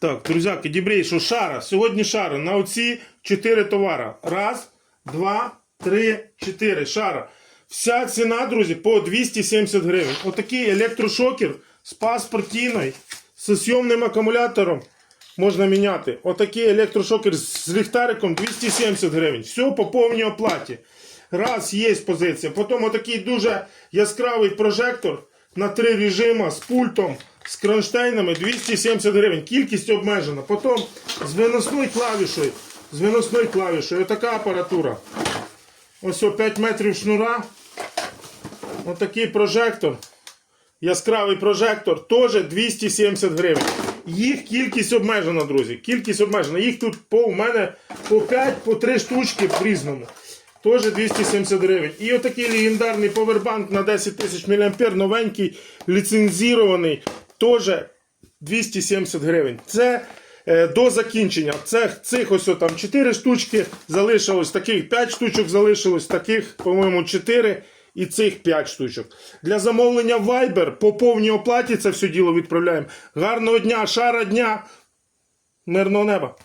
Так, друзяки, дібрей, що шара. Сьогодні шара на оці 4 товара. Раз, два, три, чотири. Шара. Вся ціна, друзі, по 270 гривень. Отакий електрошокер з паспортіною, з зйомним акумулятором можна міняти. Отакий електрошокер з ліхтариком 270 гривень. Все по повній оплаті. Раз, є позиція. Потім отакий дуже яскравий прожектор на три режима з пультом, з кронштейнами 270 гривень. Кількість обмежена. Потім з виносною клавішою. З виносною клавішою. Отака апаратура. Ось о, 5 метрів шнура. Отакий прожектор. Яскравий прожектор теж 270 гривень. Їх кількість обмежена, друзі. Кількість обмежена. Їх тут по у мене по 5, по 3 штучки в різному. Теж 270 гривень. І отакий легендарний повербанк на 10 тисяч мА, новенький, ліцензірований, теж 270 гривень. Це е, до закінчення. Це, цих ось там 4 штучки залишилось, таких 5 штучок залишилось, таких, по-моєму, 4 і цих 5 штучок. Для замовлення Viber по повній оплаті це все діло відправляємо. Гарного дня, шара дня, мирного неба.